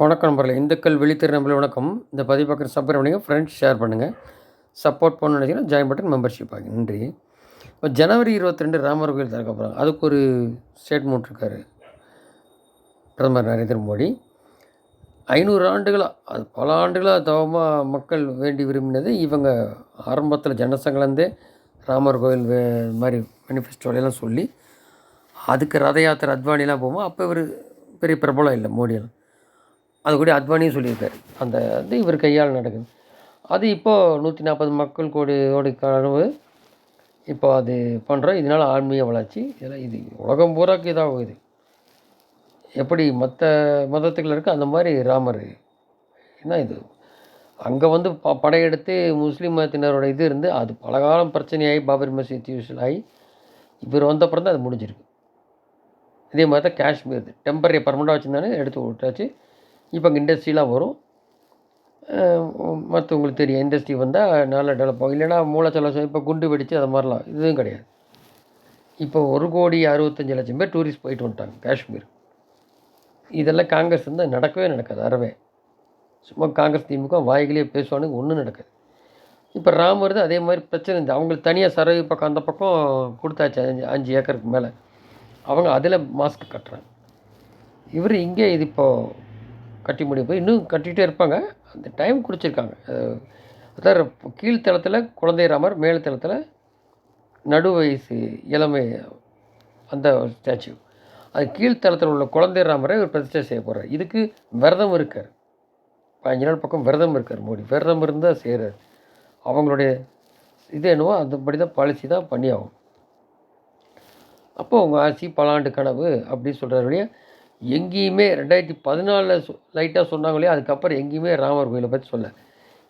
வணக்கம் நம்பரில் இந்துக்கள் விழித்திரு நம்பர் வணக்கம். இந்த பதிவு பார்க்குற சப்ஸ்கிரைப் பண்ணுங்கள் ஃப்ரெண்ட்ஸ் ஷேர் பண்ணுங்கள் சப்போர்ட் பண்ணணும்னு நினச்சிங்கன்னா ஜாயின் பட்டன் மெம்பர்ஷிப் ஆகி. நன்றி. இப்போ ஜனவரி இருபத்தி ரெண்டு ராமர் கோயில் திறக்க போகிறாங்க அதுக்கு ஒரு ஸ்டேட்மெண்ட் இருக்கார் பிரதமர் நரேந்திர மோடி. ஐநூறு ஆண்டுகளாக அது பல ஆண்டுகளாக தவமாக மக்கள் வேண்டி விரும்பினது இவங்க ஆரம்பத்தில் ஜனசங்கலேருந்தே ராமர் கோயில் வே மாதிரி மேனிஃபெஸ்டோலையெல்லாம் சொல்லி அதுக்கு ரத யாத்திரை அத்வானிலாம் போகும்போது அப்போ இவர் பெரிய பிரபலம் இல்லை மோடியெல்லாம். அது கூட அத்வானியும் சொல்லியிருக்கார். அந்த வந்து இவர் கையால் நடக்குது. அது இப்போது நூற்றி நாற்பது மக்கள் கோடியோட கனவு இப்போ அது பண்ணுறோம் இதனால் ஆன்மீக வளர்ச்சி இதெல்லாம் இது உலகம் பூராக்கு இதாகும் இது. எப்படி மற்ற மதத்துக்கள் இருக்குது அந்த மாதிரி ராமர் என்ன இது? அங்கே வந்து ப படையெடுத்து முஸ்லீம் மதத்தினரோட இது இருந்து அது பலகாலம் பிரச்சனையாகி பாபரி மசீத் யூஸ்வல் ஆகி இவர் வந்தப்புறம் தான் அது முடிஞ்சிருக்கு. இதே மாதிரி தான் காஷ்மீர் டெம்பரரி பர்மனெண்ட்டாக வச்சுருந்தானே எடுத்து விட்டாச்சு. இப்போ அங்கே இண்டஸ்ட்ரியெலாம் வரும். மற்றவங்களுக்கு தெரியும். இண்டஸ்ட்ரி வந்தால் நல்லா டெவலப் ஆகும். இல்லைன்னா மூலச்சலம் இப்போ குண்டு வெடித்து அது மாதிரிலாம் இதுவும் கிடையாது. இப்போ ஒரு கோடி அறுபத்தஞ்சு லட்சம் பேர் டூரிஸ்ட் போயிட்டு வந்துட்டாங்க காஷ்மீர். இதெல்லாம் காங்கிரஸ் இருந்தால் நடக்கவே நடக்காது அறவே. சும்மா காங்கிரஸ் திமுக வாய்களே பேசுவானுங்க ஒன்றும் நடக்காது. இப்போ ராமர் தான் அதே மாதிரி பிரச்சனை இருந்தது. அவங்களுக்கு தனியாக சரவி பக்கம் அந்த பக்கம் கொடுத்தாச்சு அஞ்சு அஞ்சு ஏக்கருக்கு மேலே. அவங்க அதில் மாஸ்க் கட்டுறாங்க. இவர் இங்கே இது இப்போது கட்டி முடிய போய் இன்னும் கட்டிகிட்டே இருப்பாங்க. அந்த டைம் குடிச்சிருக்காங்க. அதாவது கீழ்த்தளத்தில் குழந்தை ராமர் மேல் தளத்தில் நடு வயசு இளமை அந்த ஸ்டாச்சு அது கீழ்த்தளத்தில் உள்ள குழந்தை ராமரை ஒரு பிரதிஷ்டை செய்ய போகிறார் இதுக்கு விரதம் இருக்கார். பதினஞ்சு நாள் பக்கம் விரதம் இருக்கார் மோடி. விரதம் இருந்தால் செய்கிறார் அவங்களுடைய இது என்னவோ அதுபடி தான் பாலிசி தான் பண்ணி ஆகும் அப்போது ஆசி பல பலாண்டு கனவு அப்படின்னு சொல்கிறார் எங்கேயுமே ரெண்டாயிரத்தி பதினாலில் லைட்டாக லைட்டாக இல்லையா அதுக்கப்புறம் எங்கேயுமே ராமர் கோயிலை பற்றி சொல்ல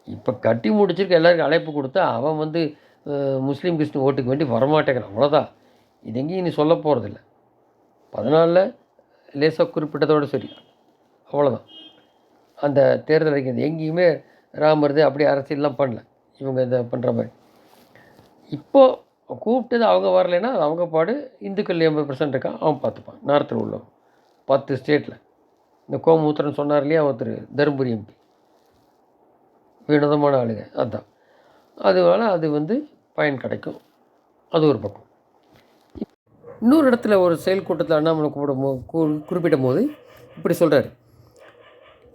இப்போ கட்டி முடிச்சிருக்க எல்லாருக்கும் அழைப்பு கொடுத்தா அவன் வந்து முஸ்லீம் கிறிஸ்டின் ஓட்டுக்கு வேண்டி வரமாட்டேங்கிறான். அவ்வளோதான் இது எங்கேயும் நீ சொல்ல போகிறதில்ல பதினாலில் லேசாக குறிப்பிட்டதோடு சரி. அவ்வளோதான் அந்த தேர்தல் அறிக்கை எங்கேயுமே ராமர் அப்படி அரசியல்லாம் பண்ணல. இவங்க இதை பண்ணுற மாதிரி. இப்போது கூப்பிட்டது அவங்க வரலைன்னா அவங்க பாடு இந்துக்கள் எண்பது பர்சன்ட் இருக்கான் அவன் பார்த்துப்பான். நார்த்தில் உள்ளவன். பத்து ஸ்டேட்டில் இந்த கோமூத்திரன் சொன்னார் இல்லையா ஒருத்தர் தருமபுரி எம்பி. வினோதமான ஆளுங்க அதுதான் அதனால் அது வந்து பயன் கிடைக்கும். அது ஒரு பக்கம். இன்னொரு இடத்துல ஒரு செயல் கூட்டத்தில் அண்ணாமலை கூப்பிடும் போ குறிப்பிடும் போது இப்படி சொல்கிறாரு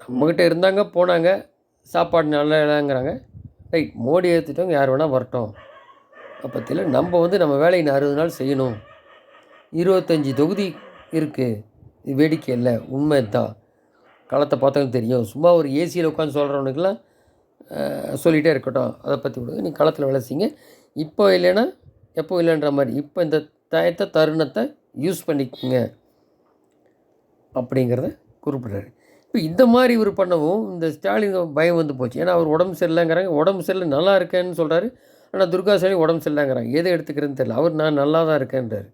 நம்மக்கிட்ட இருந்தாங்க போனாங்க சாப்பாடு நல்லா இல்லைங்கிறாங்க. ரைட் மோடி ஏற்றுட்டவங்க யார் வேணால் வரட்டும். அப்பத்தில் நம்ம வந்து நம்ம வேலையை அறுபது நாள் செய்யணும். இருபத்தஞ்சி தொகுதி இருக்குது வேடிக்கை இல்லை உண்மை தான். களத்தை பார்த்தவங்க தெரியும். சும்மா ஒரு ஏசியில் உட்காந்து சொல்கிறவனுக்கெல்லாம் சொல்லிகிட்டே இருக்கட்டும். அதை பற்றி விடுங்க நீங்கள் களத்தில் வேலை செய்யுங்க. இப்போ இல்லைன்னா எப்போ இல்லைன்ற மாதிரி. இப்போ இந்த டயத்தை தருணத்தை யூஸ் பண்ணிக்கோங்க. அப்படிங்கிறத குறிப்பிட்றாரு. இப்போ இந்த மாதிரி இவர் பண்ணவும் இந்த ஸ்டாலின் பயம் வந்து போச்சு. ஏன்னா அவர் உடம்பு சரியில்லைங்கிறாங்க. உடம்பு சரியில்லை நல்லா இருக்கேன்னு சொல்கிறாரு ஆனால் துர்கா ஸ்டாலின் உடம்பு சரியில்லைங்கிறாங்க. எதை எடுத்துக்கிறேன்னு தெரியல. அவர் நான் நல்லா தான் இருக்கேன்றார்.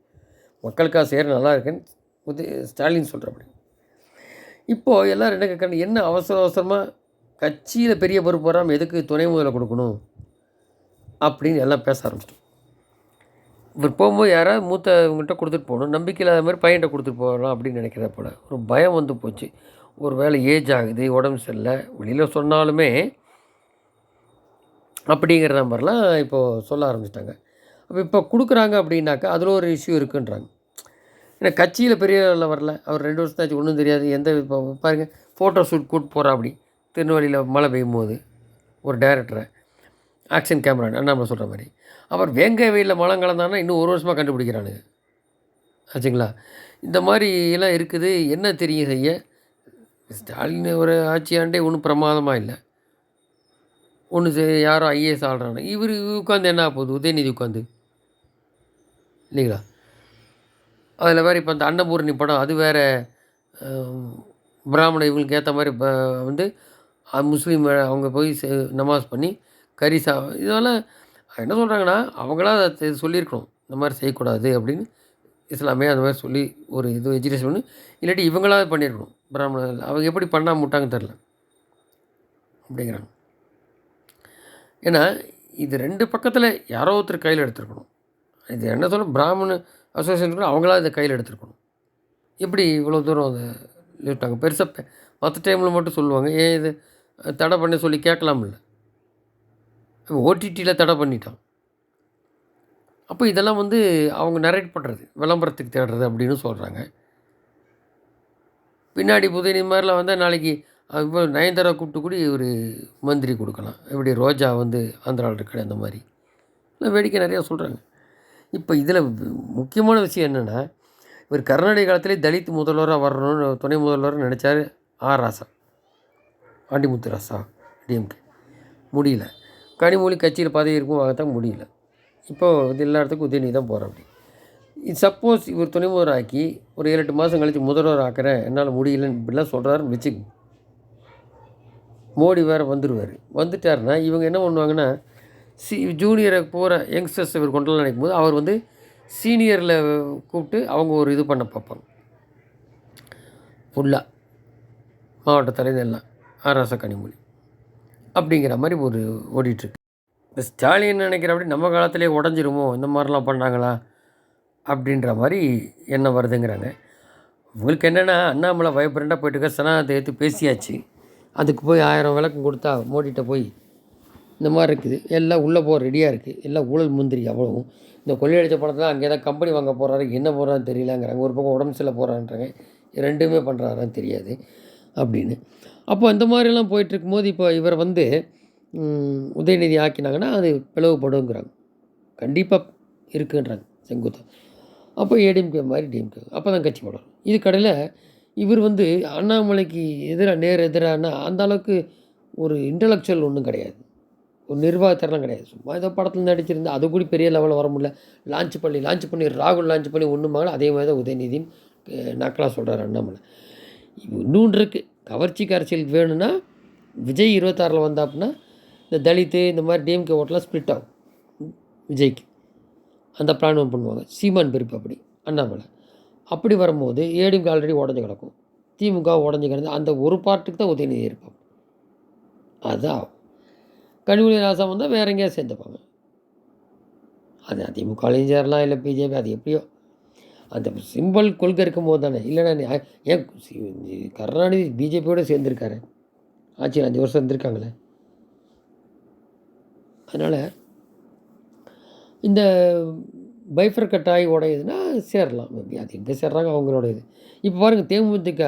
மக்களுக்காக சேர நல்லா இருக்கேன்னு உதய ஸ்டாலின் சொல்கிறப்படி இப்போது எல்லோரும் என்ன கேட்கணும் என்ன அவசர அவசரமாக கட்சியில் பெரிய பொறுப்பு வராமல் எதுக்கு துணை முதலை கொடுக்கணும்? அப்படின்னு எல்லாம் பேச ஆரம்பிச்சிட்டோம். இவர் போகும்போது யாராவது மூத்த இவங்ககிட்ட கொடுத்துட்டு போகணும். நம்பிக்கை இல்லாத மாதிரி பையன்கிட்ட கொடுத்துட்டு போகலாம் அப்படின்னு நினைக்கிறத போல. ஒரு பயம் வந்து போச்சு. ஒரு வேலை ஏஜ் ஆகுது உடம்பு சரியில்லை வெளியில் சொன்னாலுமே அப்படிங்கிற மாதிரிலாம் இப்போது சொல்ல ஆரம்பிச்சிட்டாங்க. அப்போ இப்போ கொடுக்குறாங்க அப்படின்னாக்கா அதில் ஒரு இஷ்யூ இருக்குன்றாங்க. ஏன்னா கட்சியில் பெரிய லெவலில் வரல. அவர் ரெண்டு வருஷத்தாச்சு ஒன்றும் தெரியாது. எந்த இப்போ பாருங்கள் ஃபோட்டோ ஷூட் கூட்டு போகிறா அப்படி. திருநெல்வேலியில் மழை பெய்யும் போது ஒரு டைரக்டரை ஆக்ஷன் கேமரா அண்ணாமலை சொல்கிற மாதிரி. அப்புறம் வேங்க வெயிலில் மழை கலந்தானா இன்னும் ஒரு வருஷமாக கண்டுபிடிக்கிறானுங்க. ஆச்சுங்களா? இந்த மாதிரி எல்லாம் இருக்குது. என்ன தெரியும் செய்ய? ஸ்டாலின் ஒரு ஆட்சியாண்டே ஒன்றும் பிரமாதமாக இல்லை. ஒன்று யாரோ ஐஏஎஸ் ஆடுறாங்க இவர் உட்காந்து என்ன போகுது? உதயநிதி உட்காந்து இல்லைங்களா? அதில் வேறு இப்போ அந்த அன்னபூரணி படம் அது வேறு பிராமண இவங்களுக்கு ஏற்ற மாதிரி இப்போ வந்து முஸ்லீம் அவங்க போய் நமாஸ் பண்ணி கறி சா இதெல்லாம் என்ன சொல்கிறாங்கன்னா அவங்களா அதை சொல்லியிருக்கணும். இந்த மாதிரி செய்யக்கூடாது அப்படின்னு இஸ்லாமே அந்த மாதிரி சொல்லி ஒரு இது எஜுகேஷன் பண்ணி இல்லாட்டி இவங்களாக பண்ணியிருக்கணும். பிராமணர்கள் அவங்க எப்படி பண்ணால் விட்டாங்க தெரில அப்படிங்கிறாங்க. ஏன்னா இது ரெண்டு பக்கத்தில் யாரோ ஒருத்தர் கையில் எடுத்துருக்கணும். இது என்ன சொல்ல பிராமண அசோசியேஷன் அவங்களா இதை கையில் எடுத்துருக்கணும். எப்படி இவ்வளோ தூரம் அதை விட்டாங்க பெருசாக மற்ற டைமில் மட்டும் சொல்லுவாங்க. ஏன் இது தடை பண்ண சொல்லி கேட்கலாம்ல ஓடிடியில் தடை பண்ணிட்டான். அப்போ இதெல்லாம் வந்து அவங்க நரேட் பண்ணுறது விளம்பரத்துக்கு தேடுறது அப்படின்னு சொல்கிறாங்க பின்னாடி புதினி மாதிரிலாம் வந்தால் நாளைக்கு இப்போ நயன்தாரா கூப்பிட்டு கூடி ஒரு மந்திரி கொடுக்கலாம். எப்படி ரோஜா வந்து ஆந்திராவில் இருக்கிற அந்த மாதிரி. வேடிக்கை நிறையா சொல்கிறாங்க இப்போ இதில் முக்கியமான விஷயம் என்னென்னா இவர் கர்நாடக காலத்திலே தலித் முதல்வராக வரணும்னு துணை முதல்வராக நினச்சார் ஆர் ராசா. ஆண்டிமுத்து ராசா டிஎம்கே முடியல. கனிமொழி கட்சியில் பதவி இருக்கும் வாங்கத்தான் முடியல. இப்போது இது எல்லா இடத்துக்கும் உதயநிதி தான் போகிற அப்படி. இது சப்போஸ் இவர் துணை முதல்வர் ஆக்கி ஒரு ஏழு எட்டு மாதம் கழித்து முதல்வர் ஆக்கிறேன் என்னால் முடியலன்னு இப்படிலாம் சொல்கிறாருன்னு வச்சுக்க. மோடி வேறு வந்துடுவார் வந்துட்டாருன்னா இவங்க என்ன பண்ணுவாங்கன்னா சி ஜூனியரை போகிற யங்ஸ்டர்ஸ் இவர் கொண்டு நினைக்கும் போது அவர் வந்து சீனியரில் கூப்பிட்டு அவங்க ஒரு இது பண்ண பார்ப்பாங்க. ஃபுல்லாக மாவட்ட தலைநெல்லாம் எல்லாம் ஆராச கனிமொழி. அப்படிங்கிற மாதிரி ஒரு ஓடிட்டுருக்கு. இந்த ஸ்டாலின் நினைக்கிற அப்படி நம்ம காலத்திலே உடஞ்சிருமோ இந்த மாதிரிலாம் பண்ணாங்களா? அப்படின்ற மாதிரி என்ன வருதுங்கிறாங்க. உங்களுக்கு என்னென்னா அண்ணாமலை வைப்ரண்ட்டாக போயிட்டு இருக்க சனாதத்தை ஏற்று பேசியாச்சு. அதுக்கு போய் ஆயிரம் விளக்கம் கொடுத்தா மோடிகிட்ட போய் இந்த மாதிரி இருக்குது. எல்லாம் உள்ளே போக ரெடியாக இருக்குது. எல்லாம் ஊழல் முந்திரி அவ்வளவும். இந்த கொள்ளையடித்த பணத்தில் அங்கே ஏதாவது கம்பெனி வாங்க போகிறாரு என்ன போகிறான்னு தெரியலங்கிறாங்க. ஒரு பக்கம் உடம்பு சரியில்லை போகிறான்றாங்க ரெண்டுமே பண்ணுறாரான்னு தெரியாது அப்படின்னு. அப்போ இந்த மாதிரிலாம் போயிட்டுருக்கும் போது இப்போ இவரை வந்து உதயநிதி ஆக்கினாங்கன்னா அது பிளவுபடுங்கிறாங்க. கண்டிப்பாக இருக்குன்றாங்க செங்குத்தம் அப்போ ஏடிஎம்கே மாதிரி டிஎம்கே. அப்போ தான் கட்சி போடணும் இது கடையில் இவர் வந்து அண்ணாமலைக்கு எதிராக நேர் எதிரானா அந்த அளவுக்கு ஒரு இன்டலெக்சுவல் ஒன்றும் கிடையாது. ஒரு நிர்வாகத்தரெலாம் கிடையாது. சும்மா ஏதோ படத்தில் நடிச்சிருந்தா அது கூட பெரிய லெவலில் வர முடியல. லான்ச் பண்ணி லான்ச் பண்ணி ராகுல் லான்ச் பண்ணி ஒன்றுமாங்கள அதே மாதிரி தான் உதயநிதியும் நக்கலாக சொல்கிறார் அண்ணாமலை. இன்னொன்று இருக்குது கவர்ச்சிக்கு அரசியல் வேணும்னா விஜய் இருபத்தாறில் வந்தாப்புனா இந்த தலித்து இந்த மாதிரி டிஎம்கே ஓட்டெலாம் ஸ்ப்ளிட் ஆகும். விஜய்க்கு. அந்த பிளான் பண்ணுவாங்க. சீமான் பிரிப்பு அப்படி அண்ணாமலை. அப்படி வரும்போது ஏடிஎம்கே ஆல்ரெடி உடஞ்சி கிடக்கும். திமுக உடஞ்சி கிடந்து அந்த ஒரு பார்ட்டுக்கு தான் உதயநிதி இருப்பாங்க. அதுதான் கனிமொழி ராசா வந்தால் வேற எங்கேயா சேர்ந்துப்பாங்க. அது அதிமுகலையும் சேரலாம் இல்லை பிஜேபி அது எப்படியோ? அந்த சிம்பிள் கொள்கை இருக்கும்போது தானே. இல்லைண்ணா ஏன் கருணாநிதி பிஜேபியோடு சேர்ந்துருக்காரு? ஆட்சியில் அஞ்சு வருஷம் இருந்திருக்காங்களே. அதனால் இந்த பைஃபர் கட்டாய் உடையுதுன்னா சேரலாம். அது எங்கே சேர்றாங்க அவங்களோட இது இப்போ பாருங்கள் தேமுதிக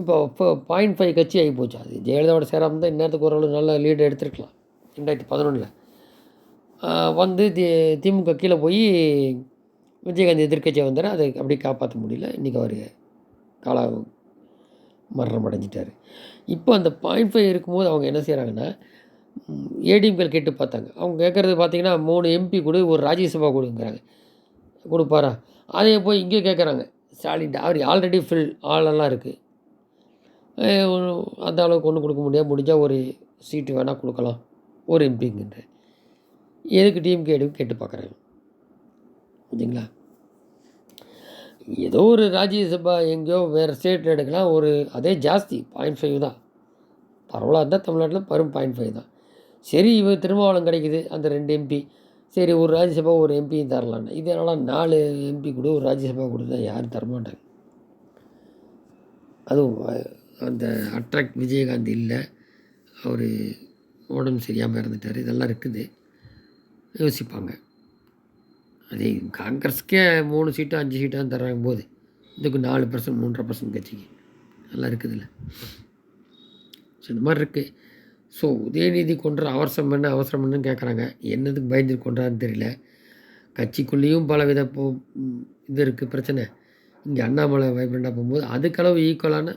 இப்போ இப்போ பாயிண்ட் ஃபைவ் கட்சி ஆகி போச்சு. அது ஜெயலலிதாவோட சேராமல் தான் இந்நேரத்துக்கு ஓரளவு நல்ல லீடு எடுத்துருக்கலாம். ரெண்டாயிரத்தி பதினொன்றில் வந்து தி திமுக கீழே போய் விஜயகாந்த் எதிர்கட்சியாக வந்தார். அதை அப்படியே காப்பாற்ற முடியல. இன்றைக்கி அவர் காலா மரணம் அடைஞ்சிட்டார். இப்போ அந்த பாயிண்ட் ஃபைவ் இருக்கும்போது அவங்க என்ன செய்கிறாங்கன்னா ஏடிஎம்கள் கேட்டு பார்த்தாங்க. அவங்க கேட்குறது பார்த்தீங்கன்னா மூணு எம்பி கொடு ஒரு ராஜ்யசபா கொடுங்கிறாங்க. கொடுப்பாரா? அதே போய் இங்கே கேட்குறாங்க. ஸ்டாலின் அவர் ஆல்ரெடி ஃபில் ஆளெல்லாம் இருக்குது அந்த அளவுக்கு ஒன்றும் கொடுக்க முடியாது. முடிஞ்சால் ஒரு சீட்டு வேணால் கொடுக்கலாம். ஒரு எம்பிங்கின்ற எதுக்கு டீம் கேடு கேட்டு பார்க்குறேன் ஓகேங்களா ஏதோ ஒரு ராஜ்யசபா எங்கேயோ வேறு ஸ்டேட்டில் எடுக்கலாம் ஒரு அதே ஜாஸ்தி பாயிண்ட் ஃபைவ் தான். பரவலாக இருந்தால் தமிழ்நாட்டில் பரும் பாயிண்ட் ஃபைவ் தான். சரி இவன் திருமாவளம் கிடைக்குது அந்த ரெண்டு எம்பி சரி ஒரு ராஜ்யசபா ஒரு எம்பியும் தரலான்னு. இது என்னால் நாலு எம்பி கூட ஒரு ராஜ்யசபா கொடுத்தா யாரும் தரமாட்டாங்க அதுவும் அந்த அட்ராக்ட் விஜயகாந்த் இல்லை அவர் உடம்பு சரியாமல் இறந்துட்டார். இதெல்லாம் இருக்குது. யோசிப்பாங்க. அதே காங்கிரஸ்க்கே மூணு சீட்டு அஞ்சு சீட்டாக தர்றாங்க போது இதுக்கு நாலு பர்சன்ட் மூன்றரை பர்சன்ட் கட்சிக்கு. நல்லா இருக்குதுல்ல. ஸோ இந்த மாதிரி இருக்குது ஸோ உதயநிதி கொன்ற அவசரம் என்ன அவசரம் என்னன்னு கேட்குறாங்க என்னதுக்கு பயந்து கொண்டான்னு தெரியல. கட்சிக்குள்ளேயும் பலவித இது இருக்குது பிரச்சனை. இங்கே அண்ணாமலை வைப்ரண்டாக போகும்போது அதுக்களவு ஈக்குவலான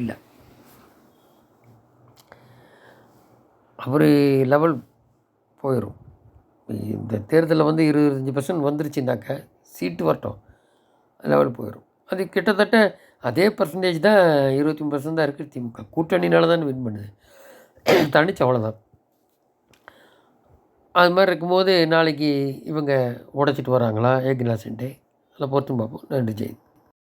இல்லை. அவர் லெவல் போயிடும் இந்த தேர்தலில் வந்து இருபத்தஞ்சி பர்சன்ட் வந்துருச்சுனாக்க சீட்டு வரட்டும். லெவல் போயிடும் அது கிட்டத்தட்ட அதே பர்சன்டேஜ் தான் இருபத்தி மூணு பர்சன்ட் தான் இருக்குது திமுக. கூட்டணினால தான் வின் பண்ணுது. தனிச்சு அவ்வளோதான் அது மாதிரி இருக்கும்போது நாளைக்கு இவங்க உடச்சிட்டு வராங்களா? ஏக்நாத் சென்டே அதில் பொறுத்தும் பார்ப்போம். நன்றி ஜெயின்.